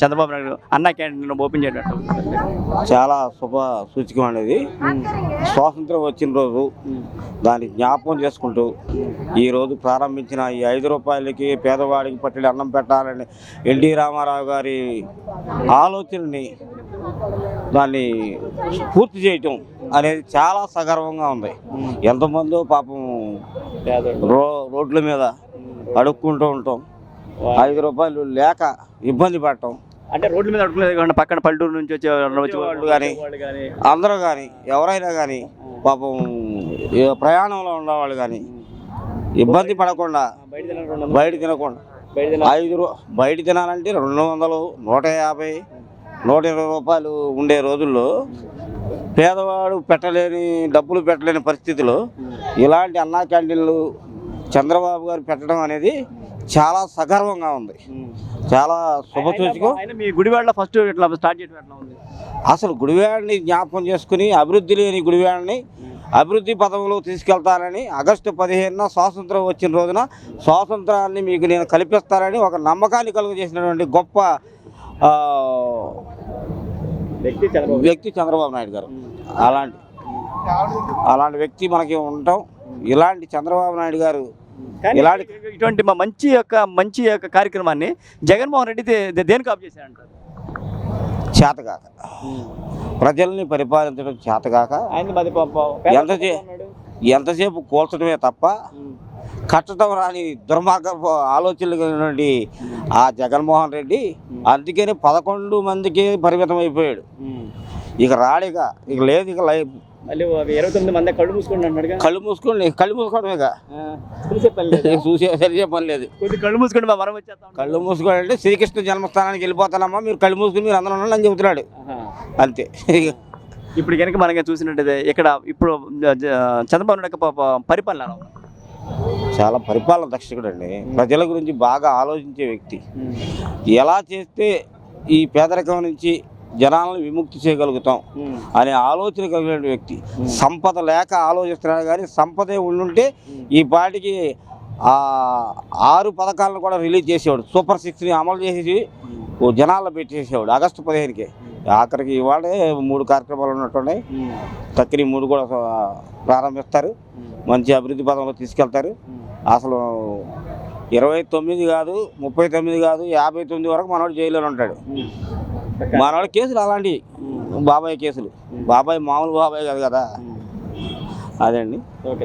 చంద్రబాబు నాయుడు అన్న canteen open చేయడం. చాలా శుభ సూచికం అనేది. స్వాతంత్రం వచ్చిన రోజు దాన్ని జ్ఞాపకం చేసుకుంటూ ఈరోజు ప్రారంభించిన ఈ ఐదు రూపాయలకి పేదవాడికి పట్టిన అన్నం పెట్టాలని ఎన్టీ రామారావు గారి ఆలోచనని దాన్ని పూర్తి చేయటం అనేది చాలా సగర్వంగా ఉంది. ఎంతమందో పాపం రో రోడ్ల మీద అడుక్కుంటూ ఉంటాం. ఐదు రూపాయలు లేక ఇబ్బంది పడటం. అంటే రోడ్ల మీద అడుగులేదు పక్కన పల్లెటూరు నుంచి వచ్చే వాళ్ళు కానీ అందరూ కానీ ఎవరైనా కానీ పాపం ప్రయాణంలో ఉన్నవాళ్ళు కానీ ఇబ్బంది పడకుండా బయట తినకుండా. ఐదు రూ బయట తినాలంటే రెండు వందలు నూట యాభై నూట ఇరవై రూపాయలు ఉండే రోజుల్లో పేదవాడు పెట్టలేని డబ్బులు పెట్టలేని పరిస్థితిలో ఇలాంటి అన్నా క్యాంటీన్లు చంద్రబాబు గారు పెట్టడం అనేది చాలా సగర్వంగా ఉంది. చాలా శుభసూచకం మీ గుడివాడలో ఫస్ట్ ఇట్లా స్టార్ట్ చేయడం అసలు గుడివాడని జ్ఞాపకం చేసుకుని అభివృద్ధి లేని గుడివాడని అభివృద్ధి పదవులు తీసుకెళ్తానని ఆగస్టు పదిహేనున స్వాతంత్రం వచ్చిన రోజున స్వాతంత్రాన్ని మీకు నేను కల్పిస్తానని ఒక నమ్మకాన్ని కలుగజేసినటువంటి గొప్ప ఆ, వ్యక్తి చంద్రబాబు. వ్యక్తి చంద్రబాబు నాయుడు గారు. అలాంటి అలాంటి వ్యక్తి మనకి ఉండటం ఇలాంటి చంద్రబాబు నాయుడు గారు ఇలాంటి ఇటువంటి మా మంచి యొక్క మంచి యొక్క కార్యక్రమాన్ని జగన్మోహన్ రెడ్డి దేనికి ఆఫ్ చేశారంటారు? చేతగాక. ప్రజల్ని పరిపాలించడం చేతగాక. ఎంత ఎంతసేపు కూల్చడమే తప్ప కట్టడం రాని దుర్మార్గపు ఆలోచనలు కలిగినటువంటి ఆ జగన్మోహన్ రెడ్డి అందుకని పదకొండు మందికి పరిమితం అయిపోయాడు ఇక రాడిక ఇక. లేదు ఇక లైఫ్ మళ్ళీ ఇరవై తొమ్మిది మంది కళ్ళు మూసుకోండి కళ్ళు మూసుకొని కళ్ళు చూసే పని చూసే సరిచే పని లేదు. కొద్ది కళ్ళు మూసుకోండి మా వరం వచ్చేస్తాం కళ్ళు మూసుకోవడం అంటే శ్రీకృష్ణ జన్మస్థానానికి వెళ్ళిపోతానమ్మా మీరు కళ్ళు మూసుకుని మీరు అందరూ ఉండండి అని చెబుతున్నాడు. అంతే. ఇప్పుడు కనుక మనకి చూసినట్టయితే ఇక్కడ ఇప్పుడు చంద్రబాబు నాయుడు పరిపాలన? చాలా పరిపాలన దక్షకుడు అండి. ప్రజల గురించి బాగా ఆలోచించే వ్యక్తి. ఎలా చేస్తే ఈ పేదరికం నుంచి జనాలను విముక్తి చేయగలుగుతాం అనే ఆలోచన కలిగిన వ్యక్తి. సంపద లేక ఆలోచిస్తున్నాడు కానీ సంపదే ఉండుంటే ఈ పాటికి ఆరు పథకాలను కూడా రిలీజ్ చేసేవాడు. సూపర్ సిక్స్ని అమలు చేసేసి ఓ జనాల్లో పెట్టేసేవాడు ఆగస్టు పదిహేనుకి. ఆఖరికి ఇవాళే మూడు కార్యక్రమాలు ఉన్నట్టున్నాయి. తక్కిన మూడు కూడా ప్రారంభిస్తారు. మంచి అభివృద్ధి పదంలో తీసుకెళ్తారు. అసలు ఇరవై తొమ్మిది కాదు ముప్పై తొమ్మిది కాదు యాభై తొమ్మిది వరకు మనోడు జైల్లో ఉంటాడు. మనోడు కేసులు అలాంటివి బాబాయ్ కేసులు. బాబాయ్ మామూలు బాబాయ్ కాదు కదా. Thank you. ఓకే.